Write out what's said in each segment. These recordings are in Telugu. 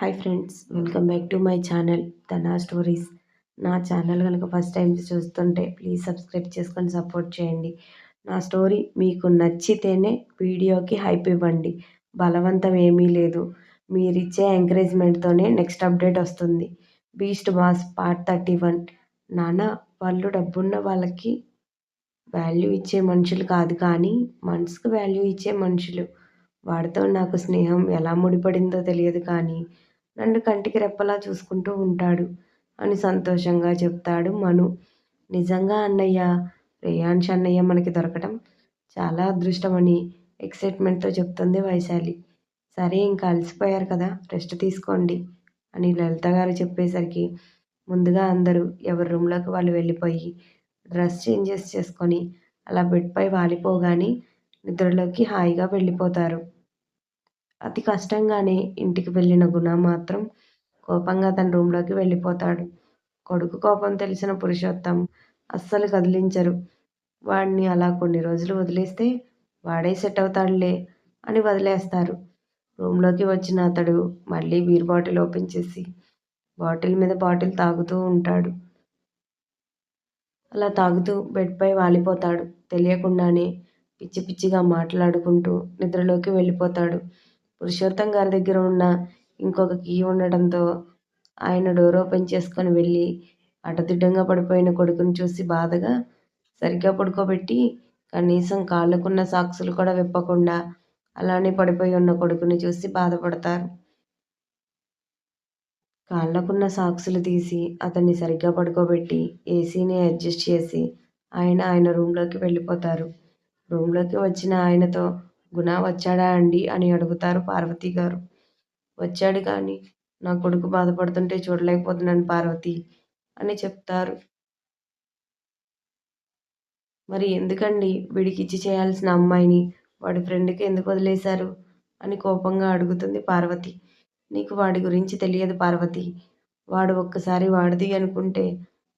Hi friends welcome back to my channel Dhana stories నా ఛానల్ కనుక ఫస్ట్ టైం చూస్తుంటే ప్లీజ్ సబ్స్క్రైబ్ చేసుకొని సపోర్ట్ చేయండి. నా స్టోరీ మీకు నచ్చితేనే వీడియోకి హైప్ ఇవ్వండి. బలవంతం ఏమీ లేదు. మీరిచ్చే ఎంకరేజ్మెంట్తోనే నెక్స్ట్ అప్డేట్ వస్తుంది. Beast boss part thirty one నాన్న వాళ్ళు డబ్బున్న వాళ్ళకి వాల్యూ ఇచ్చే మనుషులు కాదు కానీ మనసుకు వాల్యూ ఇచ్చే మనుషులు. వాడితో నాకు స్నేహం ఎలా ముడిపడిందో తెలియదు కానీ నన్ను కంటికి రెప్పలా చూసుకుంటూ ఉంటాడు అని సంతోషంగా చెప్తాడు మను. నిజంగా అన్నయ్య రేయాన్ష్ అన్నయ్య మనకి దొరకటం చాలా అదృష్టమని ఎక్సైట్మెంట్తో చెప్తుంది వైశాలి. సరే ఇంకా అలసిపోయారు కదా రెస్ట్ తీసుకోండి అని లలిత గారు చెప్పేసరికి ముందుగా అందరూ ఎవరి రూమ్లోకి వాళ్ళు వెళ్ళిపోయి డ్రెస్ చేంజెస్ చేసుకొని అలా బెడ్పై వాలిపోగానే నిద్రలోకి హాయిగా వెళ్ళిపోతారు. అతి కష్టంగానే ఇంటికి వెళ్ళిన గుణ మాత్రం కోపంగా తన రూమ్లోకి వెళ్ళిపోతాడు. కొడుకు కోపం తెలిసిన పురుషోత్తం అస్సలు కదిలించరు. వాడిని అలా కొన్ని రోజులు వదిలేస్తే వాడే సెట్ అవుతాడులే అని వదిలేస్తారు. రూమ్లోకి వచ్చిన అతడు మళ్ళీ బీర్ బాటిల్ ఓపెన్ చేసి బాటిల్ మీద బాటిల్ తాగుతూ ఉంటాడు. అలా తాగుతూ బెడ్పై వాలిపోతాడు. తెలియకుండానే పిచ్చి పిచ్చిగా మాట్లాడుకుంటూ నిద్రలోకి వెళ్ళిపోతాడు. పురుషోత్తం గారి దగ్గర ఉన్న ఇంకొక కీ ఉండడంతో ఆయన డోర్ ఓపెన్ చేసుకొని వెళ్ళి అటదిడ్డంగా పడిపోయిన కొడుకుని చూసి బాధగా సరిగ్గా పడుకోబెట్టి కనీసం కాళ్ళకున్న సాక్సులు కూడా విప్పకుండా అలానే పడిపోయి ఉన్న కొడుకుని చూసి బాధపడతారు. కాళ్ళకున్న సాక్సులు తీసి అతన్ని సరిగ్గా పడుకోబెట్టి ఏసీని అడ్జస్ట్ చేసి ఆయన ఆయన రూమ్లోకి వెళ్ళిపోతారు. రూమ్లోకి వచ్చిన ఆయనతో గుణ వచ్చాడా అండి? అని అడుగుతారు పార్వతి గారు. వచ్చాడు కానీ నా కొడుకు బాధపడుతుంటే చూడలేకపోతున్నాను పార్వతి అని చెప్తారు. మరి ఎందుకండి వీడికి ఇచ్చి చేయాల్సిన అమ్మాయిని? వాడి ఫ్రెండ్కి ఎందుకు వదిలేశారు? అని కోపంగా అడుగుతుంది పార్వతి. నీకు వాడి గురించి తెలియదు పార్వతి. వాడు ఒక్కసారి వాడిది అనుకుంటే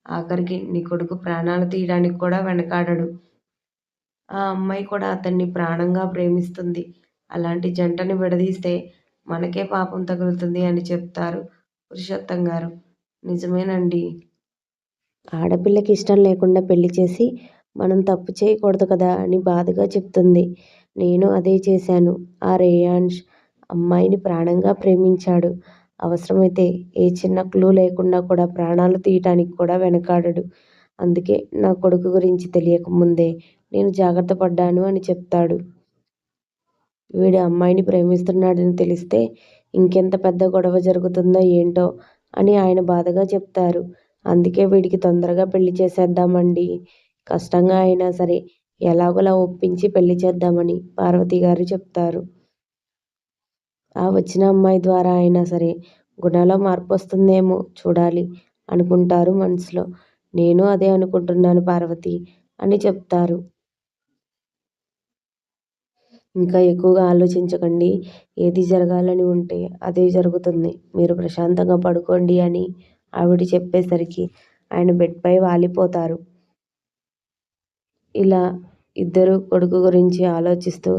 ఆఖరికి నీ కొడుకు ప్రాణాలు తీయడానికి కూడా వెనకాడడు. ఆ అమ్మాయి కూడా అతన్ని ప్రాణంగా ప్రేమిస్తుంది. అలాంటి జంటని విడదీస్తే మనకే పాపం తగులుతుంది అని చెప్తారు పురుషోత్తం గారు. నిజమేనండి. ఆడపిల్లకి ఇష్టం లేకుండా పెళ్ళి చేసి మనం తప్పు చేయకూడదు కదా అని బాధగా చెప్తుంది. నేను అదే చేశాను. ఆ రేయాన్ష్ అమ్మాయిని ప్రాణంగా ప్రేమించాడు. అవసరమైతే ఏ చిన్న క్లూ లేకుండా కూడా ప్రాణాలు తీయటానికి కూడా వెనకాడడు. అందుకే నా కొడుకు గురించి తెలియకముందే నేను జాగ్రత్త పడ్డాను అని చెప్తాడు. వీడు అమ్మాయిని ప్రేమిస్తున్నాడని తెలిస్తే ఇంకెంత పెద్ద గొడవ జరుగుతుందో ఏంటో అని ఆయన బాధగా చెప్తారు. అందుకే వీడికి తొందరగా పెళ్ళి చేసేద్దామండి. కష్టంగా అయినా సరే ఎలాగోలా ఒప్పించి పెళ్ళి చేద్దామని పార్వతి గారు చెప్తారు. ఆ వచ్చిన అమ్మాయి ద్వారా అయినా సరే గుణాలో మార్పు వస్తుందేమో చూడాలి అనుకుంటారు మనసులో. నేను అదే అనుకుంటున్నాను పార్వతి అని చెప్తారు. ఇంకా ఎక్కువగా ఆలోచించకండి. ఏది జరగాలని ఉంటే అదే జరుగుతుంది. మీరు ప్రశాంతంగా పడుకోండి అని ఆవిడ చెప్పేసరికి ఆయన బెడ్పై వాలిపోతారు. ఇలా ఇద్దరు కొడుకు గురించి ఆలోచిస్తూ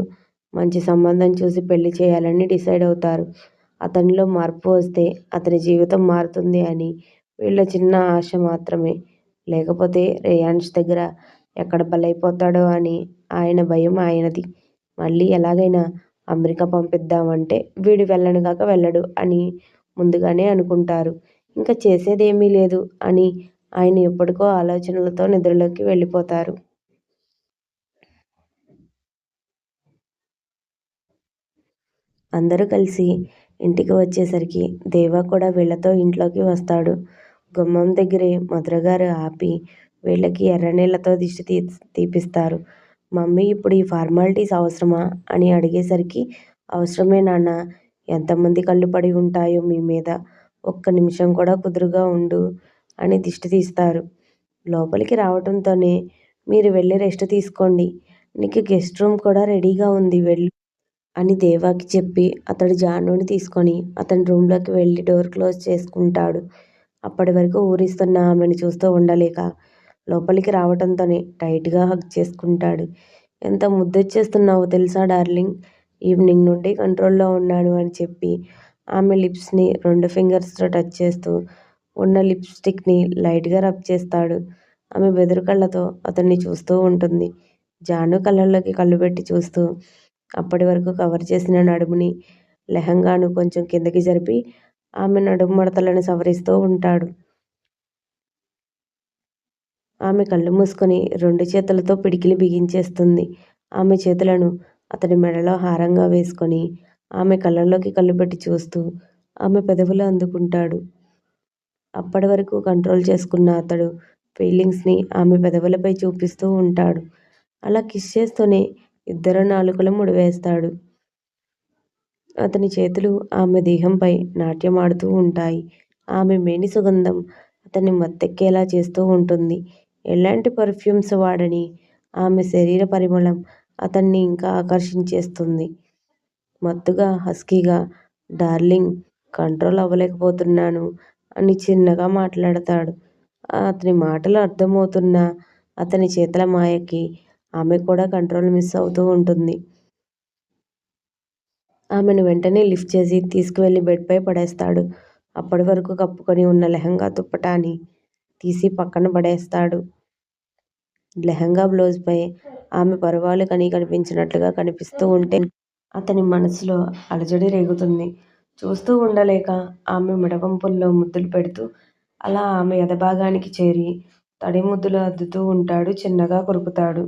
మంచి సంబంధం చూసి పెళ్ళి చేయాలని డిసైడ్ అవుతారు. అతనిలో మార్పు వస్తే అతని జీవితం మారుతుంది అని వీళ్ళ చిన్న ఆశ మాత్రమే. లేకపోతే రేయాన్ష్ దగ్గర ఎక్కడ బలైపోతాడో అని ఆయన భయం ఆయనది. మళ్ళీ ఎలాగైనా అమెరికా పంపిద్దామంటే వీడు వెళ్ళను కాక వెళ్ళడు అని ముందుగానే అనుకుంటారు. ఇంకా చేసేదేమీ లేదు అని ఆయన ఎప్పటికో ఆలోచనలతో నిద్రలోకి వెళ్ళిపోతారు. అందరూ కలిసి ఇంటికి వచ్చేసరికి దేవా కూడా వీళ్ళతో ఇంట్లోకి వస్తాడు. గుమ్మం దగ్గరే మధురగారు ఆపి వీళ్ళకి ఎర్రనీళ్ళతో దిష్టి తీ తీపిస్తారు. మమ్మీ ఇప్పుడు ఈ ఫార్మాలిటీస్ అవసరమా అని అడిగేసరికి అవసరమే నాన్న. ఎంతమంది కళ్ళు పడి ఉంటాయో మీ మీద. ఒక్క నిమిషం కూడా కుదురుగా ఉండు అని దిష్టి తీస్తారు. లోపలికి రావడంతోనే మీరు వెళ్ళి రెస్ట్ తీసుకోండి. నీకు గెస్ట్ రూమ్ కూడా రెడీగా ఉంది వెళ్ళి అని దేవాకి చెప్పి అతడు జానుని తీసుకొని అతని రూమ్లోకి వెళ్ళి డోర్ క్లోజ్ చేసుకుంటాడు. అప్పటి వరకు ఊరిస్తున్న ఆమెను చూస్తూ ఉండలేక లోపలికి రావడంతోనే టైట్గా హగ్ చేసుకుంటాడు. ఎంత ముద్దొచ్చేస్తున్నావో తెలుసా డార్లింగ్? ఈవినింగ్ నుండి కంట్రోల్లో ఉన్నాను అని చెప్పి ఆమె లిప్స్ని రెండు ఫింగర్స్తో టచ్ చేస్తూ ఉన్న లిప్స్టిక్ని లైట్గా రబ్ చేస్తాడు. ఆమె బెదురు కళ్ళతో అతన్ని చూస్తూ ఉంటుంది. జాను కళ్ళల్లోకి కళ్ళు పెట్టి చూస్తూ అప్పటి వరకు కవర్ చేసిన నడుముని లెహంగాను కొంచెం కిందకి జరిపి ఆమె నడుము మడతలను సవరిస్తూ ఉంటాడు. ఆమె కళ్ళు మూసుకొని రెండు చేతులతో పిడికిలి బిగించేస్తుంది. ఆమె చేతులను అతడి మెడలో హారంగా వేసుకొని ఆమె కళ్ళల్లోకి కళ్ళు పెట్టి చూస్తూ ఆమె పెదవులు అందుకుంటాడు. అప్పటి వరకు కంట్రోల్ చేసుకున్న అతడు ఫీలింగ్స్ని ఆమె పెదవులపై చూపిస్తూ ఉంటాడు. అలా కిస్ చేస్తూనే ఇద్దరు నాలుకలు ముడివేస్తాడు. అతని చేతులు ఆమె దేహంపై నాట్యమాడుతూ ఉంటాయి. ఆమె మేని సుగంధం అతన్ని మత్తెక్కేలా చేస్తూ ఉంటుంది. ఎలాంటి పర్ఫ్యూమ్స్ వాడని? ఆమె శరీర పరిమళం అతన్ని ఇంకా ఆకర్షించేస్తుంది. మత్తుగా హస్కీగా డార్లింగ్ కంట్రోల్ అవ్వలేకపోతున్నాను అని చిన్నగా మాట్లాడతాడు. అతని మాటలు అర్థమవుతున్న అతని చేతుల మాయకి ఆమె కూడా కంట్రోల్ మిస్ అవుతూ ఉంటుంది. ఆమెను వెంటనే లిఫ్ట్ చేసి తీసుకువెళ్ళి బెడ్పై పడేస్తాడు. అప్పటి వరకు కప్పుకొని ఉన్న లెహంగా దుప్పటాని తీసి పక్కన పడేస్తాడు. లెహంగా బ్లౌజ్పై ఆమె పరువాలు కని కనిపించినట్లుగా కనిపిస్తూ ఉంటే అతని మనసులో అలజడి రేగుతుంది. చూస్తూ ఉండలేక ఆమె మిడవంపుల్లో ముద్దులు పెడుతూ అలా ఆమె ఎదభాగానికి చేరి తడి ముద్దులు అద్దుతూ ఉంటాడు చిన్నగా కొరుకుతాడు.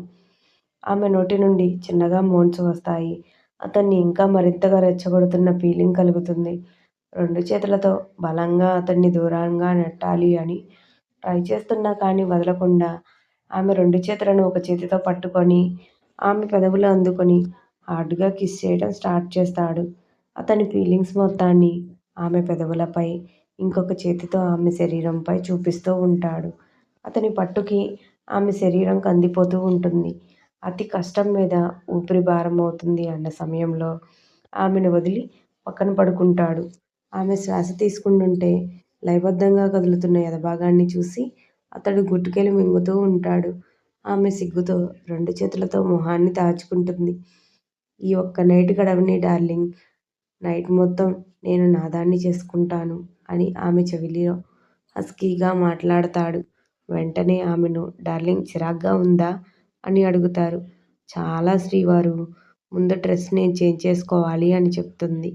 ఆమె నోటి నుండి చిన్నగా మోన్స్ వస్తాయి. అతన్ని ఇంకా మరింతగా రెచ్చగొడుతున్న ఫీలింగ్ కలుగుతుంది. రెండు చేతులతో బలంగా అతన్ని దూరంగా నెట్టాలి అని ట్రై చేస్తున్నా కానీ వదలకుండా ఆమె రెండు చేతులను ఒక చేతితో పట్టుకొని ఆమె పెదవులు అందుకొని హార్డ్గా కిస్ చేయడం స్టార్ట్ చేస్తాడు. అతని ఫీలింగ్స్ మొత్తాన్ని ఆమె పెదవులపై ఇంకొక చేతితో ఆమె శరీరంపై చూపిస్తూ ఉంటాడు. అతని పట్టుకి ఆమె శరీరం కందిపోతూ ఉంటుంది. అతి కష్టం మీద ఊపిరి భారం అవుతుంది అన్న సమయంలో ఆమెను వదిలి పక్కన పడుకుంటాడు. ఆమె శ్వాస తీసుకుంటుంటే లయబద్ధంగా కదులుతున్న ఎదభాగాన్ని చూసి అతడు గుట్టుకెళ్ళి మింగుతూ ఉంటాడు. ఆమె సిగ్గుతో రెండు చేతులతో మొహాన్ని దాచుకుంటుంది. ఈ ఒక్క నైట్ గడవని డార్లింగ్ నైట్ మొత్తం నేను నాదాన్ని చేసుకుంటాను అని ఆమె చెవిలో హస్కీగా మాట్లాడతాడు. వెంటనే ఆమెను డార్లింగ్ చిరాగ్గా ఉందా? అని అడుగుతారు. చాలా శ్రీవారు. ముందు డ్రెస్ నేను చేంజ్ చేసుకోవాలి అని చెప్తుంది.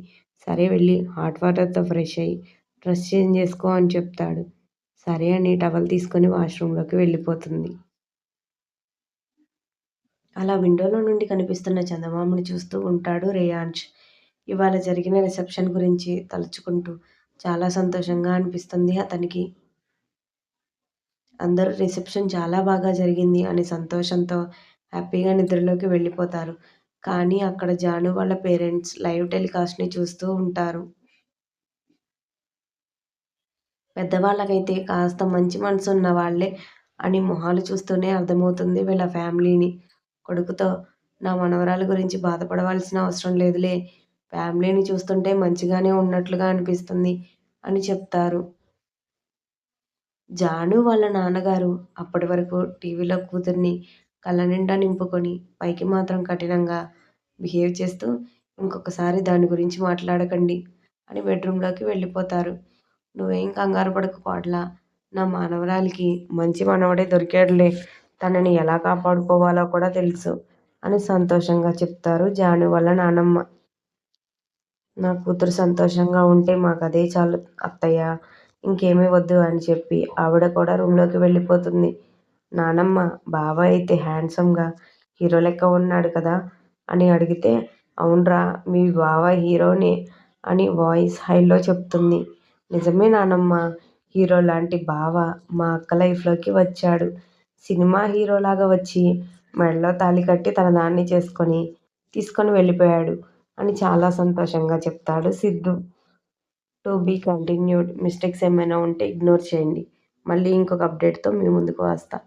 సరే వెళ్ళి హాట్ వాటర్తో ఫ్రెష్ అయ్యి డ్రెస్ చేంజ్ చేసుకో అని చెప్తాడు. సరే అని టవల్ తీసుకొని వాష్రూమ్లోకి వెళ్ళిపోతుంది. అలా విండోలో నుండి కనిపిస్తున్న చందమామని చూస్తూ ఉంటాడు రేయాంష్ ఇవాళ జరిగిన రిసెప్షన్ గురించి తలుచుకుంటూ చాలా సంతోషంగా అనిపిస్తుంది అతనికి. అందరూ రిసెప్షన్ చాలా బాగా జరిగింది అని సంతోషంతో హ్యాపీగా నిద్రలోకి వెళ్ళిపోతారు. కానీ అక్కడ జాను వాళ్ళ పేరెంట్స్ లైవ్ టెలికాస్ట్ని చూస్తూ ఉంటారు. పెద్దవాళ్ళకైతే కాస్త మంచి మనసు ఉన్న వాళ్ళే అని మొహాలు చూస్తూనే అర్థమవుతుంది వీళ్ళ ఫ్యామిలీని. కొడుకుతో నా మనవరాల గురించి బాధపడవలసిన అవసరం లేదులే. ఫ్యామిలీని చూస్తుంటే మంచిగానే ఉన్నట్లుగా అనిపిస్తుంది అని చెప్తారు. జాను వాళ్ళ నాన్నగారు అప్పటి వరకు టీవీలో కూతుర్ని కళ్ళ నిండా నింపుకొని పైకి మాత్రం కఠినంగా బిహేవ్ చేస్తూ ఇంకొకసారి దాని గురించి మాట్లాడకండి అని బెడ్రూమ్లోకి వెళ్ళిపోతారు. నువ్వేం కంగారు పడకు నా మానవరాలికి మంచి మనవడే దొరికాడులే. తనని ఎలా కాపాడుకోవాలో కూడా తెలుసు అని సంతోషంగా చెప్తారు జాను వాళ్ళ నానమ్మ. నా కూతురు సంతోషంగా ఉంటే మాకు అదే చాలు అత్తయ్య. ఇంకేమీ వద్దు అని చెప్పి ఆవిడ కూడా రూమ్లోకి వెళ్ళిపోతుంది. నానమ్మ బావ అయితే హ్యాండ్సమ్గా హీరో లెక్క ఉన్నాడు కదా అని అడిగితే అవునరా మీ బావ హీరోనే అని వాయిస్ హైలో చెప్తుంది. నిజమే నానమ్మ. హీరో లాంటి బావ మా అక్క లైఫ్లోకి వచ్చాడు. సినిమా హీరోలాగా వచ్చి మెడలో తాళి కట్టి తన దాన్ని చేసుకొని తీసుకొని వెళ్ళిపోయాడు అని చాలా సంతోషంగా చెప్తాడు Siddhu. To be continued. Mistakes ఏమైనా ఉంటే ఇగ్నోర్ చేయండి. మళ్ళీ ఇంకొక అప్డేట్తో మీ ముందుకు వస్తా.